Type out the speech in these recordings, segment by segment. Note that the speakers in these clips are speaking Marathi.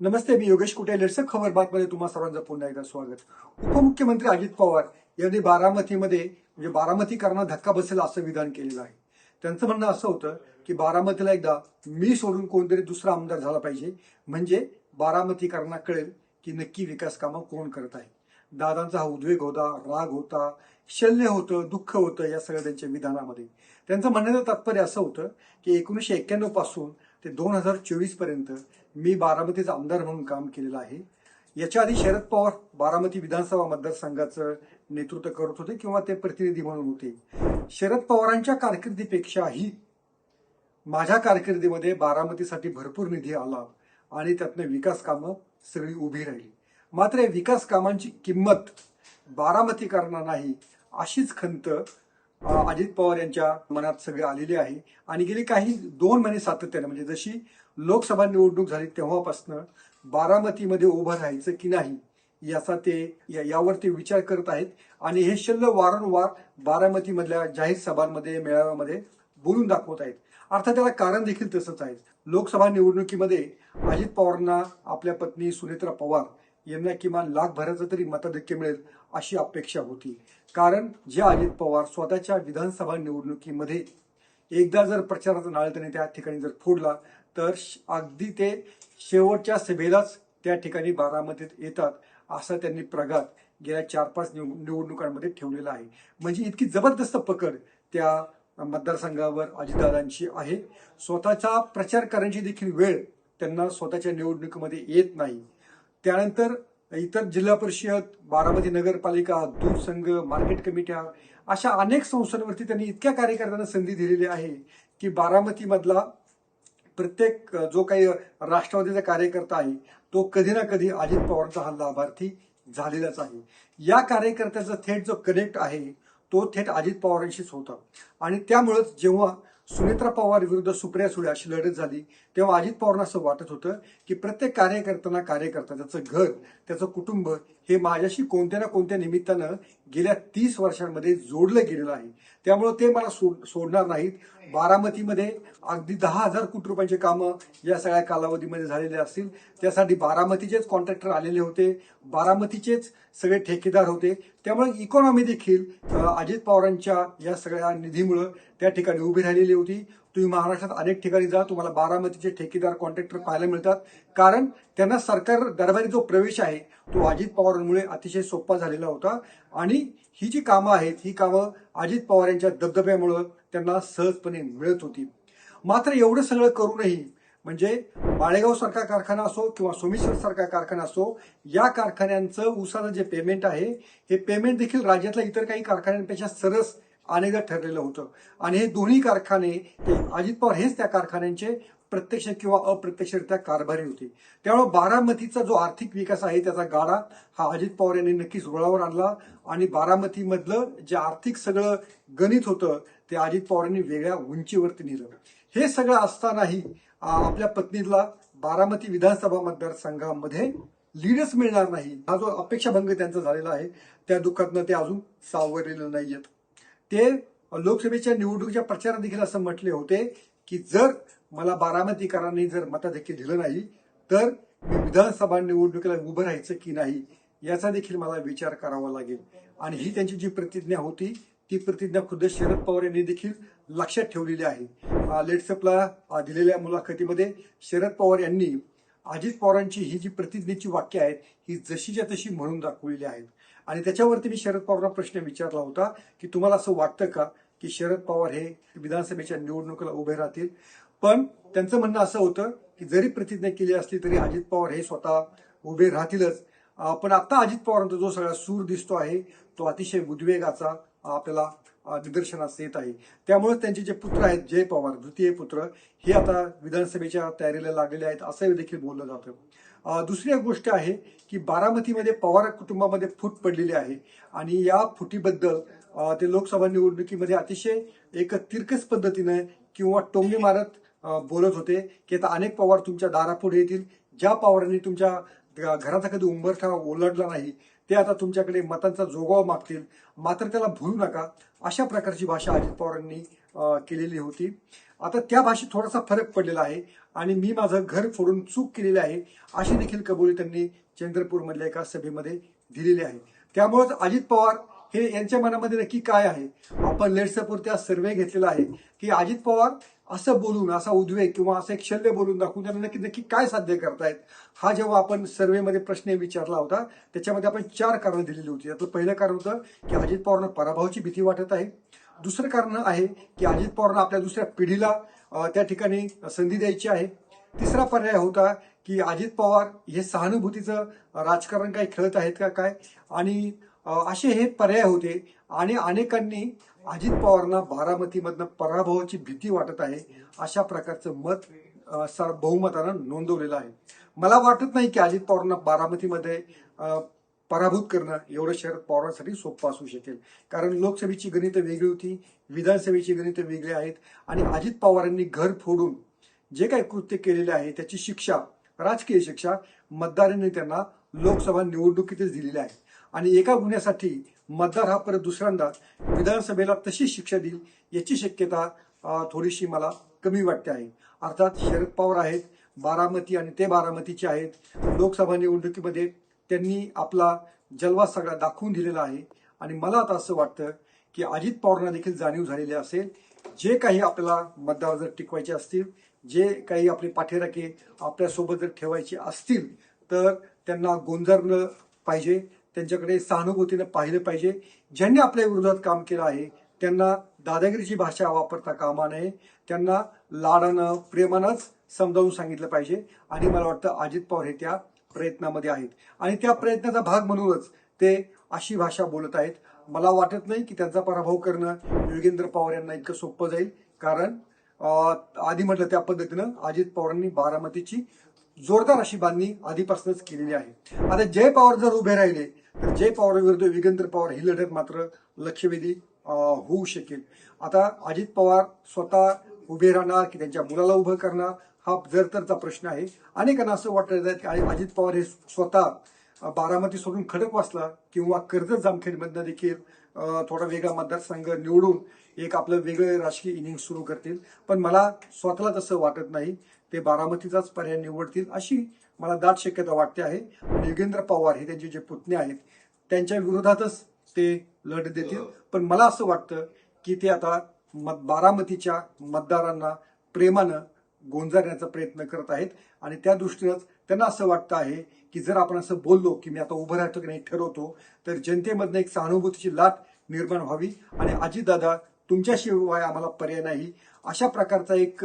नमस्ते मी योगेश कुटे लेट्स खबर बातमध्ये तुम्हा सर्वांचं पुन्हा एकदा स्वागत. उपमुख्यमंत्री अजित पवार यांनी बारामतीमध्ये म्हणजे बारामतीकरांना धक्का बसेल असं विधान केलेलं आहे. त्यांचं म्हणणं असं होतं की बारामतीला एकदा मी सोडून कोणतरी दुसरा आमदार झाला पाहिजे. म्हणजे बारामतीकरांना कळेल की नक्की विकास कामं कोण करत आहे दादांचा हा उद्वेग होता राग होता शल्य होतं दुःख होतं या सगळ्या त्यांच्या विधानामध्ये. त्यांचं म्हणण्याचं तात्पर्य असं होतं की एकोणीसशे एक्क्याण्णवपासून ते दोन हजार चोवीसपर्यंत मी बारामतीचा आमदार म्हणून काम केलेलं आहे. याच्या आधी शरद पवार बारामती विधानसभा मतदारसंघाचं नेतृत्व करत होते किंवा ते प्रतिनिधी म्हणून होते. शरद पवारांच्या कारकिर्दीपेक्षाही माझ्या कारकिर्दीमध्ये बारामतीसाठी भरपूर निधी आला आणि त्यातनं विकास कामं सगळी उभी राहिली. मात्र या विकास कामांची किंमत बारामतीकरांना नाही अशीच खंत अजित पवार यांच्या मनात सगळे आलेली आहे. आणि गेली काही दोन महिने सातत्याने म्हणजे जशी लोकसभा निवडणूक झाली तेव्हापासनं बारामतीमध्ये उभं राहायचं की नाही याचा ते या- यावर ते विचार करत आहेत. आणि हे शल्य वारंवार बारामतीमधल्या जाहीर सभांमध्ये मेळाव्यामध्ये बोलून दाखवत आहेत. अर्थात त्याला कारण देखील तसंच आहे. लोकसभा निवडणुकीमध्ये अजित पवारांना आपल्या पत्नी सुनेत्रा पवार यांना किमान लाख भराचं तरी मताधिक्य मिळेल अशी अपेक्षा होती. कारण जे अजित पवार स्वतःच्या विधानसभा निवडणुकीमध्ये एकदा जर प्रचाराचा नाळ त्याने त्या ठिकाणी जर फोडला तर श- अगदी ते शेवटच्या सभेलाच त्या ठिकाणी बारामतीत येतात असं त्यांनी प्रघात गेल्या चार पाच निव- निवडणुकांमध्ये ठेवलेला आहे. म्हणजे इतकी जबरदस्त पकड त्या मतदारसंघावर अजितदादांची आहे. स्वतःचा प्रचार करण्याची देखील वेळ त्यांना स्वतःच्या निवडणुकीमध्ये येत नाही. त्यानंतर इतर जिल्हा परिषद बारामती नगरपालिका दूध संघ मार्केट कमिट्या अशा अनेक संस्थांवरती त्यांनी इतक्या कार्यकर्त्यांना संधी दिलेली आहे की बारामतीमधला प्रत्येक जो काही राष्ट्रवादीचा कार्यकर्ता आहे तो कधी ना कधी अजित पवारांचा हा लाभार्थी झालेलाच आहे. या कार्यकर्त्याचा थेट जो कनेक्ट आहे तो थेट अजित पवारांशीच होता. आणि त्यामुळंच जेव्हा सुनेत्रा पवार विरुद्ध सुप्रिया सुळे अशी लढत झाली. तेव्हा अजित पवारांना असं वाटत होतं की प्रत्येक कार्यकर्त्यांना कार्यकर्ता त्याचं घर त्याचं कुटुंब हे माझ्याशी कोणत्या ना कोणत्या निमित्तानं गेल्या तीस वर्षांमध्ये जोडलं गेलेलं आहे. त्यामुळं ते मला सोड सोडणार नाहीत. बारामतीमध्ये अगदी दहा हजार कोटी रुपयांचे कामं या सगळ्या कालावधीमध्ये झालेले असतील. त्यासाठी बारामतीचेच कॉन्ट्रॅक्टर आलेले होते. बारामतीचेच सगळे ठेकेदार होते. त्यामुळे इकॉनॉमी देखील अजित पवारांच्या या सगळ्या निधीमुळं त्या ठिकाणी उभी राहिलेली होती. तुम्ही महाराष्ट्रात अनेक ठिकाणी जा तुम्हाला बारामतीचे ठेकेदार कॉन्ट्रॅक्टर पाहायला मिळतात. कारण त्यांना सरकार दरबारी जो प्रवेश आहे तो अजित पवारांमुळे अतिशय सोपा झालेला होता. आणि ही जी कामं आहेत ही कामं अजित पवार यांच्या दबदब्यामुळं त्यांना सहजपणे मिळत होती. मात्र एवढं सगळं करूनही म्हणजे बाळेगाव सारखा कारखाना असो किंवा सोमेश्वर सारखा कारखाना असो या कारखान्यांचं उसाचं जे पेमेंट आहे हे पेमेंट देखील राज्यातल्या इतर काही कारखान्यांपेक्षा सरस अनेकदा ठरलेलं होतं. आणि हे दोन्ही कारखाने ते अजित पवार हेच त्या कारखान्यांचे प्रत्यक्ष किंवा अप्रत्यक्षरित्या कारभारी होते. त्यामुळे बारामतीचा जो आर्थिक विकास आहे त्याचा गाडा हा अजित पवार यांनी नक्कीच रुळावर आणला आणि बारामतीमधलं जे आर्थिक सगळं गणित होतं ते अजित पवारांनी वेगळ्या उंचीवरती नेलं. हे सगळं असतानाही आपल्या पत्नीला बारामती विधानसभा मतदारसंघामध्ये लीडच मिळणार नाही. हा जो अपेक्षाभंग त्यांचा झालेला आहे त्या दुःखातनं ते अजून सावरलेलं नाहीयेत. ते लोकसभेच्या निवडणुकीच्या प्रचारात देखील असं म्हटले होते की जर मला बारामतीकरांनी जर मताधिक्य दिलं नाही तर मी विधानसभा निवडणुकीला उभं राहायचं की नाही याचा देखील मला विचार करावा लागेल. आणि ही त्यांची जी प्रतिज्ञा होती ती प्रतिज्ञा खुद्द शरद पवार यांनी देखील लक्षात ठेवलेली आहे. लेट्सअपला दिलेल्या मुलाखतीमध्ये शरद पवार यांनी अजित पवारांची ही जी प्रतिज्ञेची वाक्य आहेत ही जशीच्या तशी म्हणून दाखवलेली आहेत. आणि त्याच्यावरती मी शरद पवारांना प्रश्न विचारला होता की तुम्हाला असं वाटतं का की शरद पवार हे विधानसभेच्या निवडणुकीला उभे राहतील? पण त्यांचं म्हणणं असं होतं की जरी प्रतिज्ञा केली असली तरी अजित पवार हे स्वतः उभे राहतीलच. पण आता अजित पवारांचा जो सगळा सूर दिसतो आहे तो अतिशय उद्वेगाचा आपल्याला निदर्शनास येत आहे. त्यामुळे त्यांचे जे पुत्र आहेत जय पवार द्वितीय पुत्र हे आता विधानसभेच्या तयारीला लागलेले आहेत असंही देखील बोललं जातं. दुसरी एक गोष्ट आहे की बारामतीमध्ये पवार कुटुंबामध्ये फूट पडलेली आहे आणि या फुटीबद्दल ते लोकसभा निवडणुकीमध्ये अतिशय एक तिरकस पद्धतीने किंवा टोंगी मारत बोलत होते की आता अनेक पवार तुमच्या दारापुढे येतील. ज्या पवारांनी तुमच्या घराचा कधी उंबरठा ओलांडला नाही ते आता तुमच्याकडे मतांचा जोगाव मागतील. मात्र त्याला भूलू नका. अशा प्रकारची भाषा अजित पवारांनी केलेली होती. आता त्या भाषेत थोडासा फरक पडलेला आहे आणि मी माझं घर फोडून चूक केलेली आहे अशी देखील कबुली त्यांनी चंद्रपूरमधल्या एका सभेमध्ये दिलेली आहे. त्यामुळेच अजित पवार हे यांच्या मनामध्ये नक्की काय आहे? आपण लेट्सपुरत्या सर्वे घेतलेला आहे की अजित पवार असं बोलून असा उद्वेग किंवा असं एक शल्य बोलून दाखवून त्यांना नक्की नक्की काय साध्य करतायत? हा जेव्हा आपण सर्वेमध्ये प्रश्न विचारला होता त्याच्यामध्ये आपण चार कारणं दिलेली होती. त्यातलं पहिलं कारण होतं की अजित पवारांना पराभवाची भीती वाटत आहे. दुसरं कारण आहे की अजित पवारांना आपल्या दुसऱ्या पिढीला त्या ठिकाणी संधी द्यायची आहे. तिसरा पर्याय होता की अजित पवार हे सहानुभूतीचं राजकारण काही खेळत आहेत का काय? आणि असे हे पर्याय होते. आणि अनेकांनी अजित पवारांना बारामतीमधनं पराभवाची भीती वाटत आहे अशा प्रकारचं मत सर बहुमतानं नोंदवलेलं आहे. मला वाटत नाही की अजित पवारांना बारामतीमध्ये पराभूत करणं एवढं शरद पवारांसाठी सोपं असू शकेल. कारण लोकसभेची गणितं वेगळी होती विधानसभेची गणितं वेगळी आहेत आणि अजित पवारांनी घर फोडून जे काही कृत्य केलेले आहे त्याची शिक्षा राजकीय शिक्षा मतदारांनी त्यांना लोकसभा निवडणुकीतच दिलेली आहे. आणि एका गुन्ह्यासाठी मतदार हा परत दुसऱ्यांदा विधानसभेला तशी शिक्षा देईल याची शक्यता थोडीशी मला कमी वाटते आहे. अर्थात शरद पवार आहेत बारामती आणि ते बारामतीचे आहेत. लोकसभा निवडणुकीमध्ये त्यांनी आपला जलवा सगळा दाखवून दिलेला आहे. आणि मला आता असं वाटतं की अजित पवारांना देखील जाणीव झालेली असेल. जे काही आपल्याला मतदार जर टिकवायचे असतील जे काही आपले पाठीराखे आपल्यासोबत जर ठेवायचे असतील तर त्यांना गोंजारलं पाहिजे. त्यांच्याकडे सहानुभूतीनं पाहिलं पाहिजे. ज्यांनी आपल्या विरोधात काम केलं आहे त्यांना दादागिरीची भाषा वापरता कामा नये. त्यांना लाडानं प्रेमानंच समजावून सांगितलं पाहिजे. आणि मला वाटतं अजित पवार हे त्या प्रयत्नामध्ये आहेत. आणि त्या प्रयत्नाचा भाग म्हणूनच ते अशी भाषा बोलत आहेत. मला वाटत नाही की त्यांचा पराभव करणं योगेंद्र पवार यांना इतकं सोपं जाईल. कारण आधी म्हटलं त्या पद्धतीनं अजित पवारांनी बारामतीची जोरदार अशी बांधणी आधीपासूनच केलेली आहे. आता जय पवार जर उभे राहिले तर जय पवार विरुद्ध योगेंद्र पवार ही लढत मात्र लक्षवेधी होऊ शकेल. आता अजित पवार स्वतः उभे राहणार की त्यांच्या मुलाला उभं करणार हा जर तरचा प्रश्न आहे. अनेकांना असं वाटत की अजित पवार हे स्वतः बारामती सोडून खडकवासला किंवा कर्जत जामखेडमधनं देखील थोडा वेगळा मतदारसंघ निवडून एक आपलं वेगळं राजकीय इनिंग सुरू करतील. पण मला स्वतःला तसं वाटत नाही. ते बारामतीचाच पर्याय निवडतील अशी मला दाट शक्यता वाटते आहे. योगेंद्र पवार हे त्यांचे जे पुतणे आहेत त्यांच्या विरोधातच ते लढ देतील. पण मला असं वाटतं की ते आता मत बारामतीच्या मतदारांना प्रेमानं गोंजारण्याचा प्रयत्न करत आहेत. आणि त्या दृष्टीनंच त्यांना असं वाटतं आहे की जर आपण असं बोललो की मी आता उभं राहतो की नाही ठरवतो तर जनतेमधनं एक सहानुभूतीची लाट निर्माण व्हावी. आणि अजितदादा तुमच्याशिवाय आम्हाला पर्याय नाही. अशा प्रकारचा एक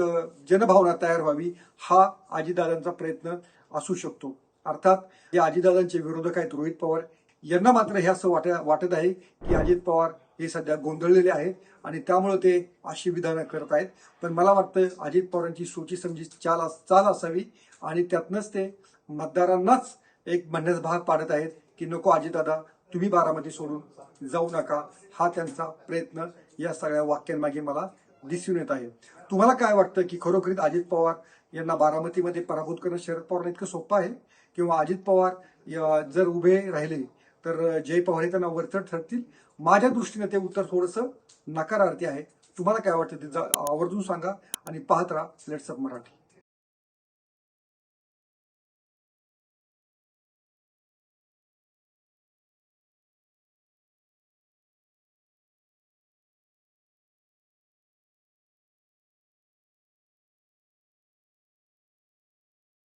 जनभावना तयार व्हावी हा आजीदादांचा प्रयत्न असू शकतो. अर्थात हे आजीदादांचे विरोधक आहेत रोहित पवार. यांना मात्र हे असं वाट वाटत आहे की अजित पवार हे सध्या गोंधळलेले आहेत आणि त्यामुळे ते अशी विधानं करत आहेत. पण मला वाटतं अजित पवारांची सोची समजी चाल चाल असावी आणि त्यातनंच ते मतदारांनाच एक म्हणण्यास भाग पाडत आहेत की नको अजितदादा तुम्ही बारामती सोडून जाऊ नका. हा त्यांचा प्रयत्न या सगळ्या वाक्यांमागे मला दिसून येत आहे. तुम्हाला काय वाटतं की खरोखरीच अजित पवार यांना बारामतीमध्ये पराभूत करणं शरद पवार इतकं सोपं आहे? किंवा अजित पवार जर उभे राहिले तर जय पवार हे त्यांना वरचढ ठरतील? माझ्या दृष्टीने ते उत्तर थोडंसं नकारार्थी आहे. तुम्हाला काय वाटतं ते जा- आवर्जून सांगा आणि पाहत राहा. लेट्सअप मराठी.